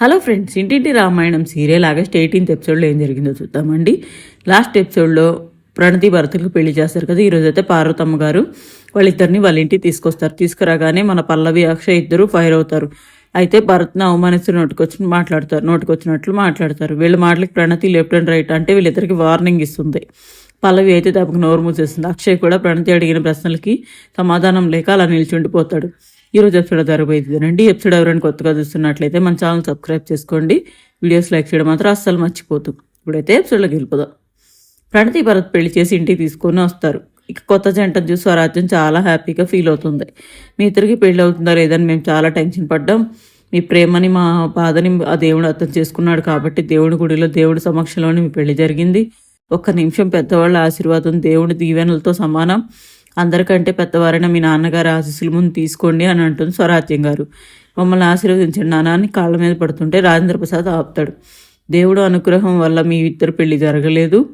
Hello friends ఇంటింటి Ramayanam serial August eighteenth ఎపిసోడ్లో ఏం జరిగిందో చూద్దామండి. లాస్ట్ ఎపిసోడ్లో ప్రణతి భరతులకు పెళ్ళి చేస్తారు కదా ఈరోజు అయితే పార్వతమ్మ గారు వాళ్ళిద్దరిని వాళ్ళ ఇంటికి తీసుకొస్తారు. తీసుకురాగానే మన పల్లవి అక్షయ్ ఇద్దరు ఫైర్ అవుతారు. అయితే భరత్ని అవమానిస్తూ నోటికొచ్చి మాట్లాడతారు నోటికొచ్చినట్లు మాట్లాడతారు. వీళ్ళ మాటలకి ప్రణతి లెఫ్ట్ అండ్ రైట్ అంటే వీళ్ళిద్దరికి వార్నింగ్ ఇస్తుంది. పల్లవి అయితే తప్పక నోరు మూసేస్తుంది. అక్షయ్ కూడా ప్రణతి అడిగిన ప్రశ్నలకి సమాధానం లేక అలా నిల్చుండిపోతాడు. ఈరోజు ఎపిసోడ్ జరగబోయేదండి ఎపిసోడ్ ఎవరైనా కొత్తగా చూస్తున్నట్లయితే మన ఛానల్ సబ్స్క్రైబ్ చేసుకోండి. వీడియోస్ లైక్ చేయడం మాత్రం అస్సలు మర్చిపోతూ ఇప్పుడైతే ఎపిసోడ్లోకి వెళ్ళిపోదాం. ప్రణతి భరత్ పెళ్ళి చేసి ఇంటికి తీసుకొని వస్తారు. ఇక కొత్త జంటను చూసి స్వరాజ్యం చాలా హ్యాపీగా ఫీల్ అవుతుంది. మీ ఇద్దరికి పెళ్ళి అవుతుందా లేదని మేము చాలా టెన్షన్ పడ్డాం. మీ ప్రేమని మా బాధని ఆ దేవుడు అర్థం చేసుకున్నాడు కాబట్టి దేవుడి గుడిలో దేవుడి సమక్షంలోనే మీ పెళ్ళి జరిగింది. ఒక్క నిమిషం పెద్దవాళ్ళ ఆశీర్వాదం దేవుడి దీవెనలతో సమానం. అందరికంటే పెద్దవారైన మీ నాన్నగారి ఆశీస్సులు ముందు తీసుకోండి అని అంటుంది స్వరాజ్యం గారు. మమ్మల్ని ఆశీర్వదించండి నాన్న కాళ్ళ మీద పడుతుంటే రాజేంద్ర ప్రసాద్ ఆపుతాడు. దేవుడు అనుగ్రహం వల్ల మీ ఇద్దరు పెళ్ళి జరగలేదు.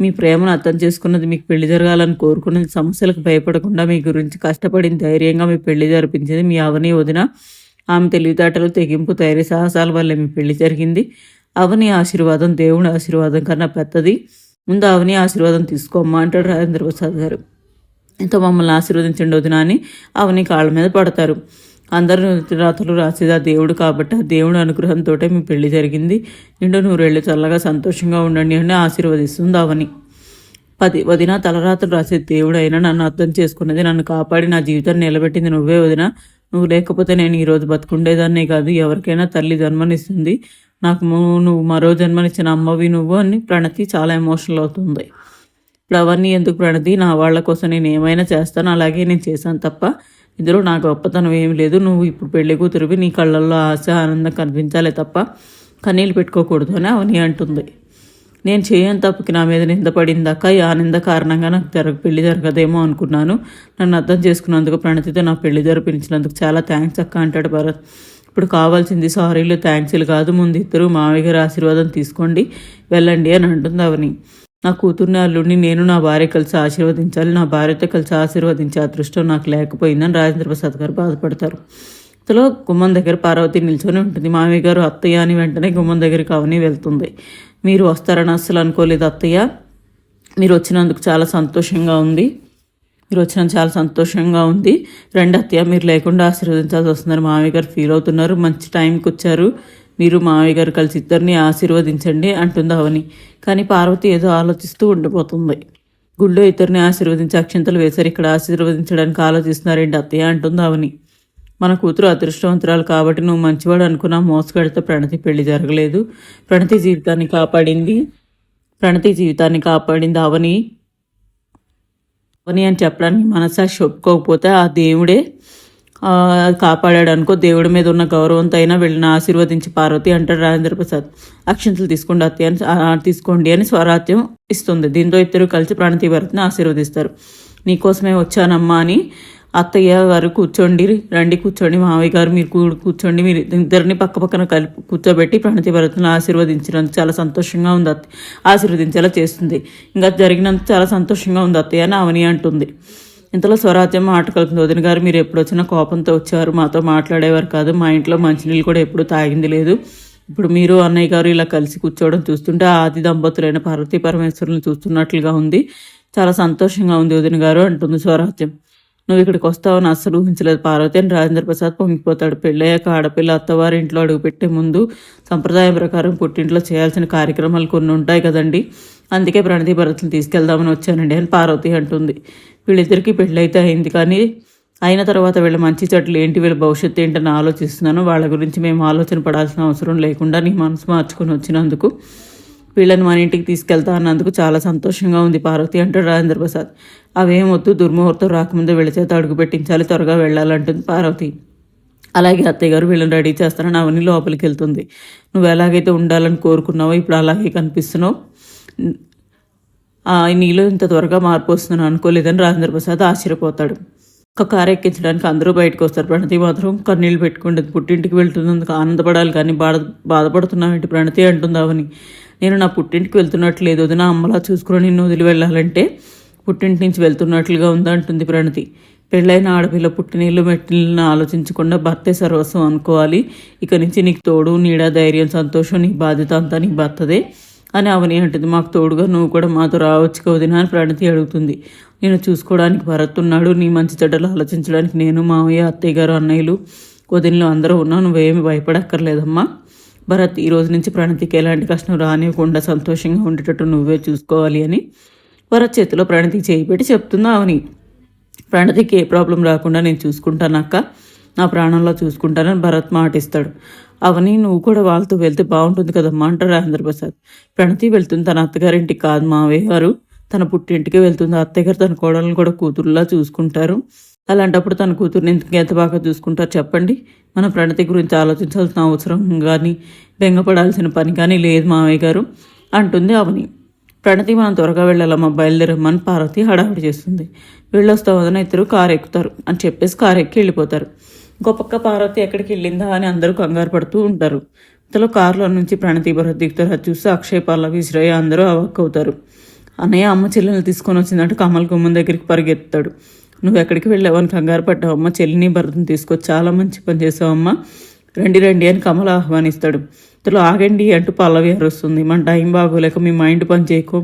మీ ప్రేమను అర్థం చేసుకున్నది మీకు పెళ్ళి జరగాలని కోరుకున్నది సమస్యలకు భయపడకుండా మీ గురించి కష్టపడిన ధైర్యంగా మీ పెళ్ళి జరిపించింది మీ అవని వదిన. ఆమె తెలివితేటలు తెగింపు ధైర్య సాహసాల వల్ల మీ పెళ్ళి జరిగింది. అవని ఆశీర్వాదం దేవుని ఆశీర్వాదం కన్నా పెద్దది. ముందు అవని ఆశీర్వాదం తీసుకోమ్మా అంటాడు రాజేంద్ర ప్రసాద్ గారు. ఎంతో మమ్మల్ని ఆశీర్వదించండి వదిన అని అవని కాళ్ళ మీద పడతారు. అందరూ రాతలు రాసేది ఆ దేవుడు కాబట్టి ఆ దేవుడు అనుగ్రహంతో మీ పెళ్ళి జరిగింది. నిండు నూరేళ్ళు చల్లగా సంతోషంగా ఉండండి అని ఆశీర్వదిస్తుంది అవని పది వదిన తలరాత్రులు రాసే దేవుడు అయినా నన్ను అర్థం చేసుకున్నది నన్ను కాపాడి నా జీవితాన్ని నిలబెట్టింది నువ్వే వదిన. నువ్వు లేకపోతే నేను ఈరోజు బతుకుండేదాన్నే కాదు ఎవరికైనా తల్లి జన్మనిస్తుంది. నాకు నువ్వు మరో జన్మనిచ్చిన అమ్మవి నువ్వు అని ప్రణతి చాలా ఎమోషనల్ అవుతుంది. ఇప్పుడు అవన్నీ ఎందుకు ప్రణతి? నా వాళ్ళ కోసం నేను ఏమైనా చేస్తాను అలాగే నేను చేశాను తప్ప ఇందులో నా గొప్పతనం ఏమి లేదు. నువ్వు ఇప్పుడు పెళ్ళి కూతురువి నీ కళ్ళల్లో ఆశ ఆనందం కనిపించాలే తప్ప కన్నీళ్ళు పెట్టుకోకూడదు అని అవని అంటుంది. నేను చేయని తప్పుకి నా మీద నింద పడిందాక ఈ ఆనంద కారణంగా నాకు జరగ పెళ్ళి జరగదేమో అనుకున్నాను. నన్ను అర్థం చేసుకున్నందుకు ప్రణతితో నా పెళ్ళి జరిపించినందుకు చాలా థ్యాంక్స్ అక్క అంటాడు భరత్. ఇప్పుడు కావాల్సింది సారీలు థ్యాంక్స్లు కాదు. ముందు ఇద్దరు మామయ్య గారి ఆశీర్వాదం తీసుకోండి వెళ్ళండి అని అంటుంది అవని. నా కూతుర్ని అల్లుడిని నేను నా భార్య కలిసి ఆశీర్వదించాలి. నా భార్యతో కలిసి ఆశీర్వదించే అదృష్టం నాకు లేకపోయిందని రాజేంద్ర ప్రసాద్ గారు బాధపడతారు. ఇంతలో గుమ్మం దగ్గర పార్వతి నిల్చొని ఉంటుంది. మామయ్య గారు అత్తయ్య అని వెంటనే గుమ్మం దగ్గరికి అవని వెళ్తుంది. మీరు వస్తారని అస్సలు అనుకోలేదు అత్తయ్య. మీరు వచ్చినందుకు చాలా సంతోషంగా ఉంది. మీరు వచ్చిన చాలా సంతోషంగా ఉంది. రెండు అత్తయ్య మీరు లేకుండా ఆశీర్వదించాల్సి వస్తున్నారు మామయ్య గారు ఫీల్ అవుతున్నారు. మంచి టైంకి వచ్చారు. మీరు మామయ్య గారు కలిసి ఇద్దరిని ఆశీర్వదించండి అంటుంది అవని. కానీ పార్వతి ఏదో ఆలోచిస్తూ ఉండిపోతుంది. గుళ్ళో ఇద్దరిని ఆశీర్వదించి అక్షింతలు వేశారు. ఇక్కడ ఆశీర్వదించడానికి ఆలోచిస్తున్నారండి అత్తయ్య అంటుంది అవని. మన కూతురు అదృష్టవంతురాలు కాబట్టి నువ్వు మంచివాడు అనుకున్నా మోసగడితే ప్రణతి పెళ్ళి జరగలేదు. ప్రణతి జీవితాన్ని కాపాడింది. ప్రణతి జీవితాన్ని కాపాడింది అవని. అవని అని చెప్పడానికి మనసాక్షి ఒప్పుకోకపోతే ఆ దేవుడే కాపాడాడు అనుకో దేవుడి మీద ఉన్న గౌరవంతో అయినా వెళ్ళిన ఆశీర్వదించి పార్వతి అంటాడు రాజేంద్ర ప్రసాద్. అక్షంతలు తీసుకోండి అత్తయ్య అని తీసుకోండి అని స్వరాత్యం ఇస్తుంది. దీంతో ఇద్దరు కలిసి ప్రణతి భరత్ని ఆశీర్వదిస్తారు. నీకోసమే వచ్చానమ్మా అని అత్తయ్య గారు కూర్చోండి రండి కూర్చోండి మావయ్య గారు మీరు కూర్చోండి మీరు ఇద్దరిని పక్క పక్కన కలిపి కూర్చోబెట్టి ప్రణతి భరత్ని ఆశీర్వదించినందుకు చాలా సంతోషంగా ఉంది అత్త ఆశీర్వదించేలా చేస్తుంది. ఇంకా జరిగినందుకు చాలా సంతోషంగా ఉంది అత్తయ్య అని అవని అంటుంది. ఇంతలో స్వరాజ్యం మాట కలుపుతుంది. వదిన గారు మీరు ఎప్పుడు వచ్చినా కోపంతో వచ్చారు. మాతో మాట్లాడేవారు కాదు. మా ఇంట్లో మంచినీళ్ళు కూడా ఎప్పుడు తాగింది లేదు. ఇప్పుడు మీరు అన్నయ్య గారు ఇలా కలిసి కూర్చోవడం చూస్తుంటే ఆది దంపతులైన పార్వతీ పరమేశ్వరులను చూస్తున్నట్లుగా ఉంది. చాలా సంతోషంగా ఉంది వదిన గారు అంటుంది స్వరాజ్యం. నువ్వు ఇక్కడికి వస్తావని అస్సలు ఊహించలేదు పార్వతి అని రాజేంద్ర ప్రసాద్ పొంగిపోతాడు. పెళ్ళయ్యాక ఆడపిల్ల అత్తవారి ఇంట్లో అడుగుపెట్టే ముందు సంప్రదాయం ప్రకారం పుట్టింట్లో చేయాల్సిన కార్యక్రమాలు కొన్ని ఉంటాయి కదండి. అందుకే ప్రణతి భరతులు తీసుకెళ్దామని వచ్చానండి అని పార్వతి అంటుంది. వీళ్ళిద్దరికీ పెళ్ళైతే అయింది కానీ అయిన తర్వాత వీళ్ళ మంచి చెట్లు ఏంటి వీళ్ళ భవిష్యత్తు ఏంటని ఆలోచిస్తున్నాను. వాళ్ళ గురించి మేము ఆలోచన పడాల్సిన అవసరం లేకుండా నీ మనసు మార్చుకొని వచ్చినందుకు వీళ్ళని మన ఇంటికి తీసుకెళ్తా అన్నందుకు చాలా సంతోషంగా ఉంది పార్వతి అంటాడు రాజేంద్ర ప్రసాద్. అవేం వద్దు దుర్ముహూర్తం రాకముందే వీళ్ళ చేత అడుగు పెట్టించాలి త్వరగా వెళ్ళాలంటుంది పార్వతి. అలాగే అత్తయ్య గారు వీళ్ళని రెడీ చేస్తానని అవన్నీ లోపలికి వెళ్తుంది. నువ్వు ఎలాగైతే ఉండాలని కోరుకున్నావో ఇప్పుడు అలాగే కనిపిస్తున్నావు. నీలో ఇంత త్వరగా మార్పు వస్తుందని అనుకోలేదని రాజేంద్ర ప్రసాద్ ఆశ్చర్యపోతాడు. ఒక కారు ఎక్కించడానికి అందరూ బయటకు వస్తారు. ప్రణతి మాత్రం కన్నీళ్ళు పెట్టుకుంటుంది. పుట్టింటికి వెళ్తున్నందుకు ఆనందపడాలి కానీ బాధ బాధపడుతున్నావేంటి ప్రణతి అంటుందావని నేను నా పుట్టింటికి వెళ్తున్నట్లు లేదు వదిన అమ్మలా చూసుకుని నిన్ను వదిలి వెళ్ళాలంటే పుట్టింటి నుంచి వెళ్తున్నట్లుగా ఉందంటుంది ప్రణతి. పెళ్ళైన ఆడపిల్ల పుట్టినీళ్ళు మెట్టినీళ్ళని ఆలోచించకుండా భర్తే సర్వస్వం అనుకోవాలి. ఇక నుంచి నీకు తోడు నీడ ధైర్యం సంతోషం నీ బాధ్యత అంతా నీ భర్తదే. అని అవని అంటుంది మాకు తోడుగా నువ్వు కూడా మాతో రావచ్చు కవదినా అని ప్రణతి అడుగుతుంది. నేను చూసుకోవడానికి భరత్ ఉన్నాడు నీ మంచి చెడ్డలు ఆలోచించడానికి నేను మావయ్య అత్తయ్య గారు అన్నయ్యలు వదినలు అందరూ ఉన్నా నువ్వేమి భయపడక్కర్లేదమ్మా. భరత్ ఈ రోజు నుంచి ప్రణతికి ఎలాంటి కష్టం రానివ్వకుండా సంతోషంగా ఉండేటట్టు నువ్వే చూసుకోవాలి అని భరత్ చేతిలో ప్రణతికి చేయి పెట్టి చెప్తుందా అవని ప్రణతికి ఏ ప్రాబ్లం రాకుండా నేను చూసుకుంటానక్క నా ప్రాణంలో చూసుకుంటానని భరత్ మాటిస్తాడు అవని నువ్వు కూడా వాళ్ళతో వెళ్తే బాగుంటుంది కదమ్మా అంటారు రాజేంద్రప్రసాద్ ప్రణతి వెళ్తుంది తన అత్తగారింటికి కాదు మావయ్య గారు. తన పుట్టింటికి వెళ్తుంది. అత్తయ్య గారు తన కోడలను కూడా కూతురులా చూసుకుంటారు. అలాంటప్పుడు తన కూతుర్ని ఎందుకు ఎంత బాగా చూసుకుంటారు చెప్పండి. మన ప్రణతి గురించి ఆలోచించాల్సిన అవసరం కానీ బెంగపడాల్సిన పని కానీ లేదు మావయ్య గారు అంటుంది అవని. ప్రణతి మనం త్వరగా వెళ్ళాలమ్మా బయలుదేరమ్మని పార్వతి హడావిడి చేస్తుంది. వెళ్ళొస్తామని ఇద్దరు కారు ఎక్కుతారు అని చెప్పేసి కారు ఎక్కి వెళ్ళిపోతారు. ఇంకో పక్క పార్వతి ఎక్కడికి వెళ్ళిందా అని అందరూ కంగారు పడుతూ ఉంటారు. ఇంతలో కారులో నుంచి ప్రణతి భరత్ దిగుతారు. అది చూసి అక్షయ్ పల్లవి శ్రేయ అందరూ అవక్కవుతారు అన్నయ్య అమ్మ చెల్లెలు తీసుకొని వచ్చిందంటే కమల్ గుమ్మం దగ్గరికి పరిగెత్తాడు నువ్వు ఎక్కడికి వెళ్ళావని కంగారు పడ్డావు అమ్మ. చెల్లిని భరతని తీసుకొచ్చి చాలా మంచి పని చేసావమ్మ రండి రండి అని కమల్ ఆహ్వానిస్తాడు. ఇంతలో ఆగండి అంటూ పల్లవి అరుస్తుంది. మన టైం బాగోలేక మీ మైండ్ పని చేయకు.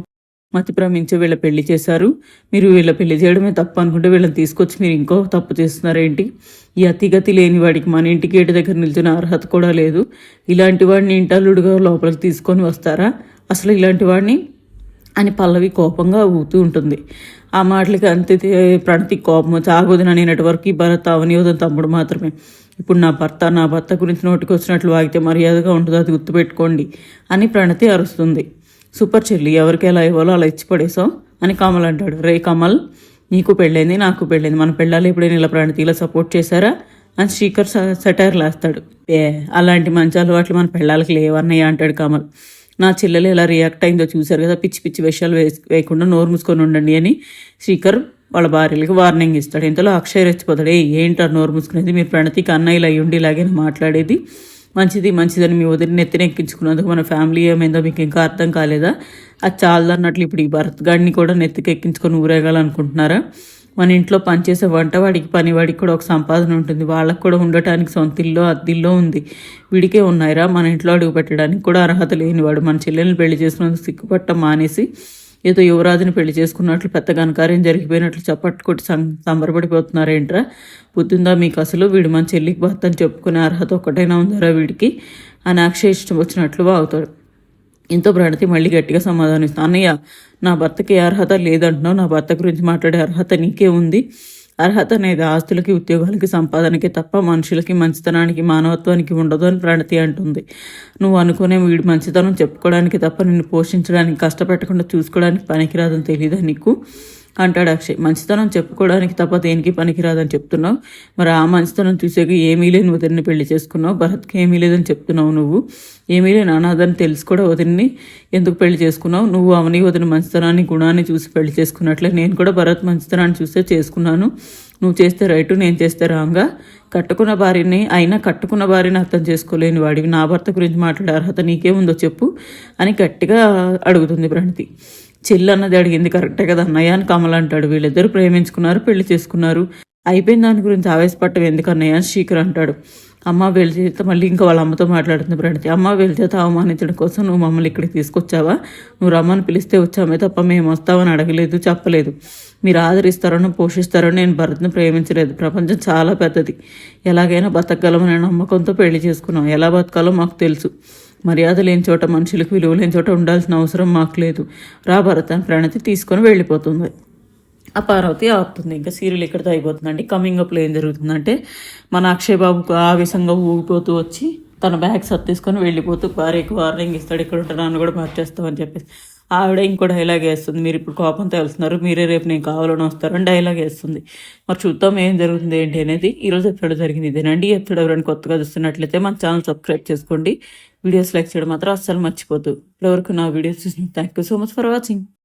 మతి భ్రమించి వీళ్ళ పెళ్ళి చేశారు. మీరు వీళ్ళ పెళ్ళి చేయడమే తప్పు అనుకుంటే వీళ్ళని తీసుకొచ్చి మీరు ఇంకో తప్పు చేస్తున్నారేంటి? ఈ అతిగతి లేని వాడికి మన ఇంటి గేటు దగ్గర నిల్చున్న అర్హత కూడా లేదు. ఇలాంటి వాడిని ఇంటల్లుడుగా లోపలికి తీసుకొని వస్తారా? అసలు ఇలాంటి వాడిని? అని పల్లవి కోపంగా ఊతూ ఉంటుంది. ఆ మాటలకి అంతే ప్రణతి కోపం చాగోదిన అనేటి వరకు ఈ భరత్ అవనియోదం తమ్ముడు మాత్రమే. ఇప్పుడు నా భర్త నా భర్త గురించి నోటికి వచ్చినట్లు వాగితే మర్యాదగా ఉంటుంది? అది గుర్తుపెట్టుకోండి అని ప్రణతి అరుస్తుంది. సూపర్ చెల్లి ఎవరికి ఎలా ఇవ్వాలో అలా ఇచ్చి పడేసాం అని కమల్ అంటాడు. రే కమల్ నీకు పెళ్ళైంది నాకు పెళ్ళైంది మన పెళ్ళాలి ఎప్పుడైనా ఇలా ప్రణతి ఇలా సపోర్ట్ చేశారా అని శ్రీకర్ సెటైర్ లేస్తాడు. ఏ అలాంటి మంచి అలవాట్లు మన పెళ్ళాలకి లేవన్నయ్య అంటాడు కమల్. నా చెల్లెలు ఎలా రియాక్ట్ అయిందో చూశారు కదా పిచ్చి పిచ్చి విషయాలు వేసి వేయకుండా నోరు మూసుకొని ఉండండి అని శ్రీకర్ వాళ్ళ భార్యలకు వార్నింగ్ ఇస్తాడు. ఇంతలో అక్షయ్ రెచ్చిపోతాడు. ఏ ఏంటారు నోరు మూసుకునేది? మీరు ప్రణతికి అన్నయ్యలు అయ్యుండి ఇలాగే మాట్లాడేది? మంచిది మంచిదని మీ వదిలి నెత్తినెక్కించుకున్నందుకు మన ఫ్యామిలీ ఏమైందో మీకు ఇంకా అర్థం కాలేదా? అది చాలదన్నట్లు ఇప్పుడు ఈ భరత్ గాడిని కూడా నెత్తికెక్కించుకొని ఊరేగాలనుకుంటున్నారా? మన ఇంట్లో పనిచేసే వంటవాడికి పనివాడికి కూడా ఒక సంపాదన ఉంటుంది. వాళ్ళకు కూడా ఉండటానికి సొంత ఇల్లు అద్దిల్లో ఉంది. విడికే ఉన్నాయిరా. మన ఇంట్లో అడుగు పెట్టడానికి కూడా అర్హత లేనివాడు. మన చెల్లెల్ని పెళ్ళి చేసినందుకు సిగ్గుపట్ట మానేసి ఏదో యువరాజుని పెళ్ళి చేసుకున్నట్లు పెద్ద ఘనకార్యం జరిగిపోయినట్లు చప్పట్లు కొట్టి సం సంబరపడిపోతున్నారేంట్రా? బుద్ధిందా మీకు అసలు వీడు మన చెల్లికి భర్త అని చెప్పుకునే అర్హత ఒక్కటైనా ఉందారా వీడికి? అని అక్షయ ఇష్టం వచ్చినట్లు వాగుతాడు. ఇంతో ప్రణతి మళ్ళీ గట్టిగా సమాధానం ఇస్తాను అన్నయ్య నా భర్తకి ఏ అర్హత లేదంటున్నావు. నా భర్త గురించి మాట్లాడే అర్హత నీకే ఉంది. అర్హత అనేది ఆస్తులకి ఉద్యోగాలకి సంపాదనకి తప్ప మనుషులకి మంచితనానికి మానవత్వానికి ఉండదు అని ప్రణతి అంటుంది. నువ్వు అనుకునే వీడి మంచితనం చెప్పుకోవడానికి తప్ప నిన్ను పోషించడానికి కష్టపెట్టకుండా చూసుకోవడానికి పనికిరాదని తెలియదా నీకు? అంటాడు అక్షయ్. మంచితనం చెప్పుకోవడానికి తప్ప దేనికి పనికిరాదని చెప్తున్నావు? మరి ఆ మంచితనం చూసాక ఏమీ లేని వదిలిని పెళ్ళి చేసుకున్నావు? భరత్కి ఏమీ లేదని చెప్తున్నావు నువ్వు? ఏమీ లేని అనాథని తెలిసి కూడా వదిలిని ఎందుకు పెళ్ళి చేసుకున్నావు? నువ్వు అవని వదిన మంచితనాన్ని గుణాన్ని చూసి పెళ్ళి చేసుకున్నట్లే. నేను కూడా భరత్ మంచితనాన్ని చూసే చేసుకున్నాను. నువ్వు చేస్తే రైటు నేను చేస్తే రాంగా. కట్టుకున్న భార్యని అయినా కట్టుకున్న భార్యని అర్థం చేసుకోలేని వాడివి. నా భర్త గురించి మాట్లాడే అర్హత నీకేముందో చెప్పు అని గట్టిగా అడుగుతుంది ప్రణతి. చెల్లి అన్నది అడిగింది కరెక్టే కదా అన్నయ్య అని కమల్ అంటాడు. వీళ్ళిద్దరు ప్రేమించుకున్నారు పెళ్ళి చేసుకున్నారు. అయిపోయిన దాని గురించి ఆవేశపట్టం ఎందుకు అన్నయ్య అని శీకర్ అంటాడు. అమ్మ వెళ్తే మళ్ళీ ఇంకా వాళ్ళ అమ్మతో మాట్లాడుతుంది ప్రణతి. అమ్మ వెళ్తే అవమానించడం కోసం నువ్వు మమ్మల్ని ఇక్కడికి తీసుకొచ్చావా? నువ్వు రమ్మని పిలిస్తే వచ్చామే తప్ప మేము వస్తామని అడగలేదు చెప్పలేదు. మీరు ఆదరిస్తారనో పోషిస్తారో నేను భరత్ను ప్రేమించలేదు. ప్రపంచం చాలా పెద్దది. ఎలాగైనా బతకగలమనే నమ్మకంతో పెళ్ళి చేసుకున్నాం. ఎలా బతకాలో మాకు తెలుసు. మర్యాద లేని చోట మనుషులకు విలువ లేని చోట ఉండాల్సిన అవసరం మాకు లేదు. రా భరత్ అని ప్రణతి తీసుకొని వెళ్ళిపోతుంది. ఆ పార్వతి ఆపుతుంది. ఇంకా సీరియల్ ఇక్కడితో అయిపోతుందండి? కమింగ్ అప్లో ఏం జరుగుతుందంటే మన అక్షయ్ బాబుకు ఆవేశంగా ఊగిపోతూ వచ్చి తన బ్యాగ్ సర్దేసుకొని వెళ్ళిపోతూ భార్యకు వార్నింగ్ ఇస్తాడు ఇక్కడ ఉంటాను కూడా మార్చేస్తామని చెప్పేసి. ఆవిడ ఇంకో డైలాగ్ వేస్తుంది. మీరు ఇప్పుడు కోపంతో వెళ్తున్నారు మీరే రేపు నేను కావాలని వస్తారని డైలాగ్ వేస్తుంది. మరి చూద్దాం ఏం జరుగుతుంది ఏంటి అనేది ఈరోజు ఎపిసోడ్ జరిగింది ఇదేనండి. ఎపిసోడ్ ఎవరైనా కొత్తగా చూస్తున్నట్లయితే మన ఛానల్ సబ్స్క్రైబ్ చేసుకోండి. వీడియోస్ లైక్ చేయడం మాత్రం అస్సలు ఇప్పుడు ఇప్పటివరకు నా వీడియోస్ చూసిన thank you so much for watching